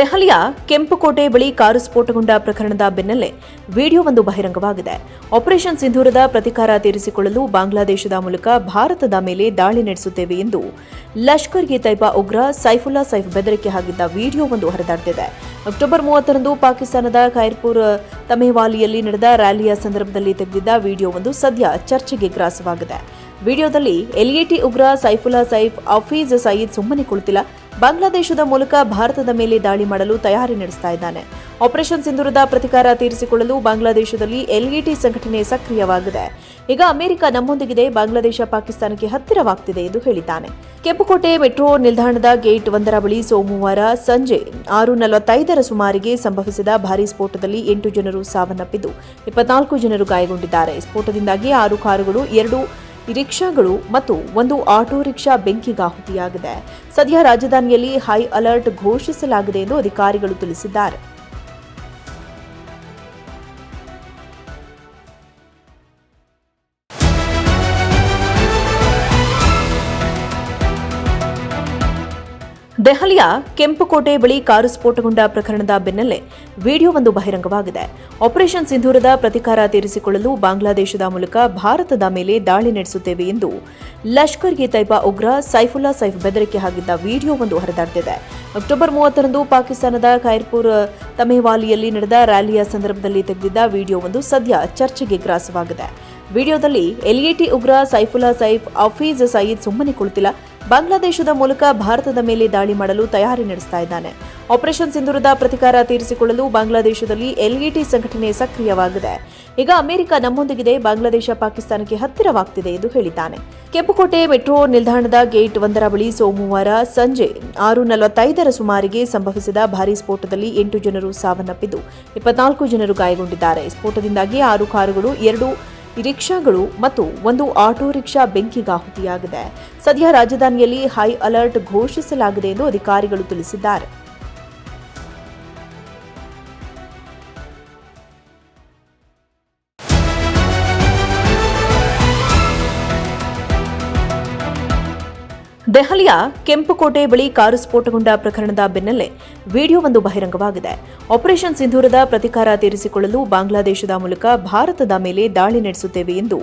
ದೆಹಲಿಯ ಕೆಂಪುಕೋಟೆ ಬಳಿ ಕಾರು ಸ್ಫೋಟಗೊಂಡ ಪ್ರಕರಣದ ಬೆನ್ನಲ್ಲೇ ವಿಡಿಯೋವೊಂದು ಬಹಿರಂಗವಾಗಿದೆ. ಆಪರೇಷನ್ ಸಿಂಧೂರದ ಪ್ರತಿಕಾರ ತೀರಿಸಿಕೊಳ್ಳಲು ಬಾಂಗ್ಲಾದೇಶದ ಮೂಲಕ ಭಾರತದ ಮೇಲೆ ದಾಳಿ ನಡೆಸುತ್ತೇವೆ ಎಂದು ಲಷ್ಕರ್ ಎ ತೈಬಾ ಉಗ್ರ ಸೈಫುಲ್ಲಾ ಸೈಫ್ ಬೆದರಿಕೆ ಹಾಕಿದ್ದ ವಿಡಿಯೋವೊಂದು ಹರಿದಾಡ್ತಿದೆ. ಅಕ್ಟೋಬರ್ ಮೂವತ್ತರಂದು ಪಾಕಿಸ್ತಾನದ ಖೈರ್ಪುರ್ ತಮೇವಾಲಿಯಲ್ಲಿ ನಡೆದ ರ್ಯಾಲಿಯ ಸಂದರ್ಭದಲ್ಲಿ ತೆಗೆದಿದ್ದ ವಿಡಿಯೋವೊಂದು ಸದ್ಯ ಚರ್ಚೆಗೆ ಗ್ರಾಸವಾಗಿದೆ. ವಿಡಿಯೋದಲ್ಲಿ ಎಲ್ಇಟಿ ಉಗ್ರ ಸೈಫುಲ್ಲಾ ಸೈಫ್ ಹಫೀಜ್ ಸಯೀದ್ ಸುಮ್ಮನೆ ಕುಳಿತಿಲ್ಲ ಬಾಂಗ್ಲಾದೇಶದ ಮೂಲಕ ಭಾರತದ ಮೇಲೆ ದಾಳಿ ಮಾಡಲು ತಯಾರಿ ನಡೆಸ್ತಾ ಇದ್ದಾನೆ. ಆಪರೇಷನ್ ಸಿಂಧೂರದ ಪ್ರತಿಕಾರ ತೀರಿಸಿಕೊಳ್ಳಲು ಬಾಂಗ್ಲಾದೇಶದಲ್ಲಿ ಎಲ್ಇಟಿ ಸಂಘಟನೆ ಸಕ್ರಿಯವಾಗಿದೆ. ಈಗ ಅಮೆರಿಕ ನಮ್ಮೊಂದಿಗಿದೆ, ಬಾಂಗ್ಲಾದೇಶ ಪಾಕಿಸ್ತಾನಕ್ಕೆ ಹತ್ತಿರವಾಗ್ತಿದೆ ಎಂದು ಹೇಳಿದ್ದಾನೆ. ಕೆಂಪುಕೋಟೆ ಮೆಟ್ರೋ ನಿಲ್ದಾಣದ ಗೇಟ್ ಒಂದರ ಬಳಿ ಸೋಮವಾರ ಸಂಜೆ ಆರು ನಲವತ್ತೈದರ ಸುಮಾರಿಗೆ ಸಂಭವಿಸಿದ ಭಾರೀ ಸ್ಫೋಟದಲ್ಲಿ ಎಂಟು ಜನರು ಸಾವನ್ನಪ್ಪಿದ್ದು, ಇಪ್ಪತ್ನಾಲ್ಕು ಜನರು ಗಾಯಗೊಂಡಿದ್ದಾರೆ. ಸ್ಫೋಟದಿಂದಾಗಿ ಆರು ಕಾರುಗಳು, ಎರಡು ರಿಕ್ಷಾಗಳು ಮತ್ತು ಒಂದು ಆಟೋ ರಿಕ್ಷಾ ಬೆಂಕಿಗಾಹುತಿಯಾಗಿದೆ ಸದ್ಯ ರಾಜಧಾನಿಯಲ್ಲಿ ಹೈ ಅಲರ್ಟ್ ಘೋಷಿಸಲಾಗಿದೆ ಎಂದು ಅಧಿಕಾರಿಗಳು ತಿಳಿಸಿದ್ದಾರೆ. ದೆಹಲಿಯ ಕೆಂಪುಕೋಟೆ ಬಳಿ ಕಾರು ಸ್ಫೋಟಗೊಂಡ ಪ್ರಕರಣದ ಬೆನ್ನಲ್ಲೇ ವಿಡಿಯೋವೊಂದು ಬಹಿರಂಗವಾಗಿದೆ. ಆಪರೇಷನ್ ಸಿಂಧೂರದ ಪ್ರತಿಕಾರ ತೀರಿಸಿಕೊಳ್ಳಲು ಬಾಂಗ್ಲಾದೇಶದ ಮೂಲಕ ಭಾರತದ ಮೇಲೆ ದಾಳಿ ನಡೆಸುತ್ತೇವೆ ಎಂದು ಲಷ್ಕರ್ ಎ ತೈಬಾ ಉಗ್ರ ಸೈಫುಲ್ಲಾ ಸೈಫ್ ಬೆದರಿಕೆ ಹಾಕಿದ್ದ ವಿಡಿಯೋವೊಂದು ಹರಿದಾಡ್ತಿದೆ. ಅಕ್ಟೋಬರ್ ಮೂವತ್ತರಂದು ಪಾಕಿಸ್ತಾನದ ಖೈರ್ಪುರ್ ತಮೇವಾಲಿಯಲ್ಲಿ ನಡೆದ ರ್ಯಾಲಿಯ ಸಂದರ್ಭದಲ್ಲಿ ತೆಗೆದಿದ್ದ ವಿಡಿಯೋವೊಂದು ಸದ್ಯ ಚರ್ಚೆಗೆ ಗ್ರಾಸವಾಗಿದೆ. ವಿಡಿಯೋದಲ್ಲಿ ಎಲ್ಇಟಿ ಉಗ್ರ ಸೈಫುಲ್ಲಾ ಸೈಫ್ ಹಫೀಜ್ ಸಯೀದ್ ಸುಮ್ಮನೆ ಕುಳಿತಿಲ್ಲ. ಬಾಂಗ್ಲಾದೇಶದ ಮೂಲಕ ಭಾರತದ ಮೇಲೆ ದಾಳಿ ಮಾಡಲು ತಯಾರಿ ನಡೆಸ್ತಾ ಇದ್ದಾನೆ. ಆಪರೇಷನ್ ಸಿಂಧೂರದ ಪ್ರತಿಕಾರ ತೀರಿಸಿಕೊಳ್ಳಲು ಬಾಂಗ್ಲಾದೇಶದಲ್ಲಿ ಎಲ್ಇಟಿ ಸಂಘಟನೆ ಸಕ್ರಿಯವಾಗಿದೆ. ಈಗ ಅಮೆರಿಕ ನಮ್ಮೊಂದಿಗಿದೆ, ಬಾಂಗ್ಲಾದೇಶ ಪಾಕಿಸ್ತಾನಕ್ಕೆ ಹತ್ತಿರವಾಗ್ತಿದೆ ಎಂದು ಹೇಳಿದ್ದಾನೆ. ಕೆಂಪುಕೋಟೆ ಮೆಟ್ರೋ ನಿಲ್ದಾಣದ ಗೇಟ್ ಒಂದರ ಬಳಿ ಸೋಮವಾರ ಸಂಜೆ ಆರು ನಲವತ್ತೈದರ ಸುಮಾರಿಗೆ ಸಂಭವಿಸಿದ ಭಾರೀ ಸ್ಫೋಟದಲ್ಲಿ ಎಂಟು ಜನರು ಸಾವನ್ನಪ್ಪಿದ್ದು, ಇಪ್ಪತ್ನಾಲ್ಕು ಜನರು ಗಾಯಗೊಂಡಿದ್ದಾರೆ. ಸ್ಫೋಟದಿಂದಾಗಿ ಆರು ಕಾರುಗಳು, ಎರಡು ರಿಕ್ಷಾಗಳು ಮತ್ತು ಒಂದು ಆಟೋ ರಿಕ್ಷಾ ಬೆಂಕಿಗಾಹುತಿಯಾಗಿದೆ ಸದ್ಯ ರಾಜಧಾನಿಯಲ್ಲಿ ಹೈ ಅಲರ್ಟ್ ಘೋಷಿಸಲಾಗಿದೆ ಎಂದು ಅಧಿಕಾರಿಗಳು ತಿಳಿಸಿದ್ದಾರೆ. ದೆಹಲಿಯ ಕೆಂಪುಕೋಟೆ ಬಳಿ ಕಾರು ಸ್ಫೋಟಗೊಂಡ ಪ್ರಕರಣದ ಬೆನ್ನಲ್ಲೇ ವಿಡಿಯೋವೊಂದು ಬಹಿರಂಗವಾಗಿದೆ. ಆಪರೇಷನ್ ಸಿಂಧೂರದ ಪ್ರತಿಕಾರ ತೀರಿಸಿಕೊಳ್ಳಲು ಬಾಂಗ್ಲಾದೇಶದ ಮೂಲಕ ಭಾರತದ ಮೇಲೆ ದಾಳಿ ನಡೆಸುತ್ತೇವೆ ಎಂದು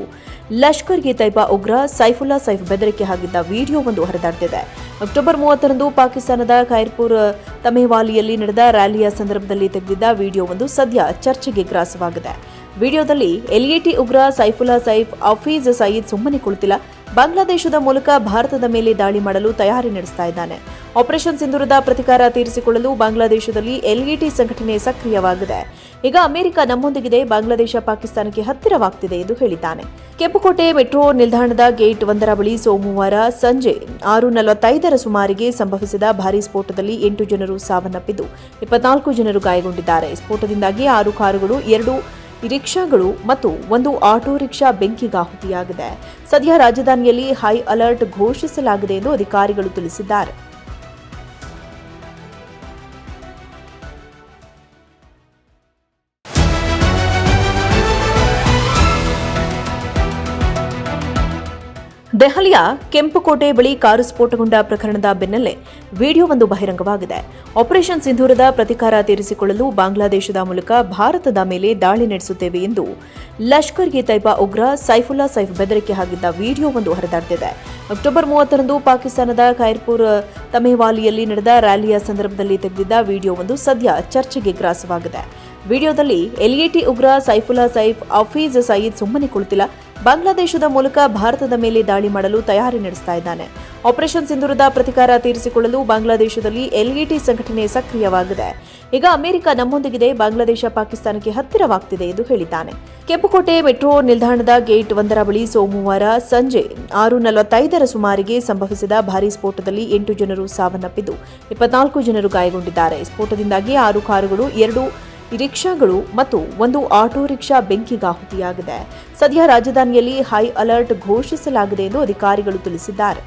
ಲಷ್ಕರ್ ಎ ತೈಬಾ ಉಗ್ರ ಸೈಫುಲ್ಲಾ ಸೈಫ್ ಬೆದರಿಕೆ ಹಾಕಿದ್ದ ವಿಡಿಯೋವೊಂದು ಹರಿದಾಡ್ತಿದೆ. ಅಕ್ಟೋಬರ್ ಮೂವತ್ತರಂದು ಪಾಕಿಸ್ತಾನದ ಖೈರ್ಪುರ್ ತಮೇವಾಲಿಯಲ್ಲಿ ನಡೆದ ರ್ಯಾಲಿಯ ಸಂದರ್ಭದಲ್ಲಿ ತೆಗೆದಿದ್ದ ವಿಡಿಯೋವೊಂದು ಸದ್ಯ ಚರ್ಚೆಗೆ ಗ್ರಾಸವಾಗಿದೆ. ವಿಡಿಯೋದಲ್ಲಿ ಎಲ್ಇಟಿ ಉಗ್ರ ಸೈಫುಲ್ಲಾ ಸೈಫ್ ಹಫೀಜ್ ಸಯೀದ್ ಸುಮ್ಮನೆ ಕುಳಿತಿಲ್ಲ. ಬಾಂಗ್ಲಾದೇಶದ ಮೂಲಕ ಭಾರತದ ಮೇಲೆ ದಾಳಿ ಮಾಡಲು ತಯಾರಿ ನಡೆಸ್ತಾ ಇದ್ದಾನೆ. ಆಪರೇಷನ್ ಸಿಂಧೂರದ ಪ್ರತಿಕಾರ ತೀರಿಸಿಕೊಳ್ಳಲು ಬಾಂಗ್ಲಾದೇಶದಲ್ಲಿ ಎಲ್ಇಟಿ ಸಂಘಟನೆ ಸಕ್ರಿಯವಾಗಿದೆ. ಈಗ ಅಮೆರಿಕ ನಮ್ಮೊಂದಿಗಿದೆ, ಬಾಂಗ್ಲಾದೇಶ ಪಾಕಿಸ್ತಾನಕ್ಕೆ ಹತ್ತಿರವಾಗ್ತಿದೆ ಎಂದು ಹೇಳಿದ್ದಾನೆ. ಕೆಂಪುಕೋಟೆ ಮೆಟ್ರೋ ನಿಲ್ದಾಣದ ಗೇಟ್ ಒಂದರ ಬಳಿ ಸೋಮವಾರ ಸಂಜೆ ಆರು ನಲವತ್ತೈದರ ಸುಮಾರಿಗೆ ಸಂಭವಿಸಿದ ಭಾರೀ ಸ್ಫೋಟದಲ್ಲಿ ಎಂಟು ಜನರು ಸಾವನ್ನಪ್ಪಿದ್ದು ಇಪ್ಪತ್ನಾಲ್ಕು ಜನರು ಗಾಯಗೊಂಡಿದ್ದಾರೆ. ಸ್ಫೋಟದಿಂದಾಗಿ ಆರು ಕಾರುಗಳು, ಎರಡು ರಿಕ್ಷಾಗಳು ಮತ್ತು ಒಂದು ಆಟೋ ರಿಕ್ಷಾ ಬೆಂಕಿಗಾಹುತಿಯಾಗಿದೆ ಸದ್ಯ ರಾಜಧಾನಿಯಲ್ಲಿ ಹೈ ಅಲರ್ಟ್ ಘೋಷಿಸಲಾಗಿದೆ ಎಂದು ಅಧಿಕಾರಿಗಳು ತಿಳಿಸಿದ್ದಾರೆ. ದೆಹಲಿಯ ಕೆಂಪುಕೋಟೆ ಬಳಿ ಕಾರು ಸ್ಫೋಟಗೊಂಡ ಪ್ರಕರಣದ ಬೆನ್ನಲ್ಲೇ ವಿಡಿಯೋವೊಂದು ಬಹಿರಂಗವಾಗಿದೆ. ಆಪರೇಷನ್ ಸಿಂಧೂರದ ಪ್ರತಿಕಾರ ತೀರಿಸಿಕೊಳ್ಳಲು ಬಾಂಗ್ಲಾದೇಶದ ಮೂಲಕ ಭಾರತದ ಮೇಲೆ ದಾಳಿ ನಡೆಸುತ್ತೇವೆ ಎಂದು ಲಷ್ಕರ್ಗೆ ತೈಬಾ ಉಗ್ರ ಸೈಫುಲ್ಲಾ ಸೈಫ್ ಬೆದರಿಕೆ ಹಾಕಿದ್ದ ವಿಡಿಯೋವೊಂದು ಹರಿದಾಡ್ತಿದೆ. ಅಕ್ಟೋಬರ್ ಮೂವತ್ತರಂದು ಪಾಕಿಸ್ತಾನದ ಖೈರ್ಪುರ್ ತಮೇವಾಲಿಯಲ್ಲಿ ನಡೆದ ರ್ಯಾಲಿಯ ಸಂದರ್ಭದಲ್ಲಿ ತೆಗೆದಿದ್ದ ವಿಡಿಯೋವೊಂದು ಸದ್ಯ ಚರ್ಚೆಗೆ ಗ್ರಾಸವಾಗಿದೆ. ವಿಡಿಯೋದಲ್ಲಿ ಎಲ್ಇಟಿ ಉಗ್ರ ಸೈಫುಲ್ಲಾ ಸೈಫ್ ಹಫೀಜ್ ಸಯೀದ್ ಸುಮ್ಮನೆ ಕುಳಿತಿಲ್ಲ. ಬಾಂಗ್ಲಾದೇಶದ ಮೂಲಕ ಭಾರತದ ಮೇಲೆ ದಾಳಿ ಮಾಡಲು ತಯಾರಿ ನಡೆಸ್ತಾ ಇದ್ದಾನೆ. ಆಪರೇಷನ್ ಸಿಂಧೂರದ ಪ್ರತಿಕಾರ ತೀರಿಸಿಕೊಳ್ಳಲು ಬಾಂಗ್ಲಾದೇಶದಲ್ಲಿ ಎಲ್ಇಟಿ ಸಂಘಟನೆ ಸಕ್ರಿಯವಾಗಿದೆ. ಈಗ ಅಮೆರಿಕ ನಮ್ಮೊಂದಿಗಿದೆ, ಬಾಂಗ್ಲಾದೇಶ ಪಾಕಿಸ್ತಾನಕ್ಕೆ ಹತ್ತಿರವಾಗ್ತಿದೆ ಎಂದು ಹೇಳಿದ್ದಾನೆ. ಕೆಂಪುಕೋಟೆ ಮೆಟ್ರೋ ನಿಲ್ದಾಣದ ಗೇಟ್ ಒಂದರ ಬಳಿ ಸೋಮವಾರ ಸಂಜೆ ಆರು ನಲವತ್ತೈದರ ಸುಮಾರಿಗೆ ಸಂಭವಿಸಿದ ಭಾರೀ ಸ್ಫೋಟದಲ್ಲಿ ಎಂಟು ಜನರು ಸಾವನ್ನಪ್ಪಿದ್ದು, ಇಪ್ಪತ್ನಾಲ್ಕು ಜನರು ಗಾಯಗೊಂಡಿದ್ದಾರೆ. ಸ್ಫೋಟದಿಂದಾಗಿ ಆರು ಕಾರುಗಳು, ಎರಡು ರಿಕ್ಷಾಗಳು ಮತ್ತು ಒಂದು ಆಟೋ ರಿಕ್ಷಾ ಬೆಂಕಿಗಾಹುತಿಯಾಗಿದೆ ಸದ್ಯ ರಾಜಧಾನಿಯಲ್ಲಿ ಹೈ ಅಲರ್ಟ್ ಘೋಷಿಸಲಾಗಿದೆ ಎಂದು ಅಧಿಕಾರಿಗಳು ತಿಳಿಸಿದ್ದಾರೆ.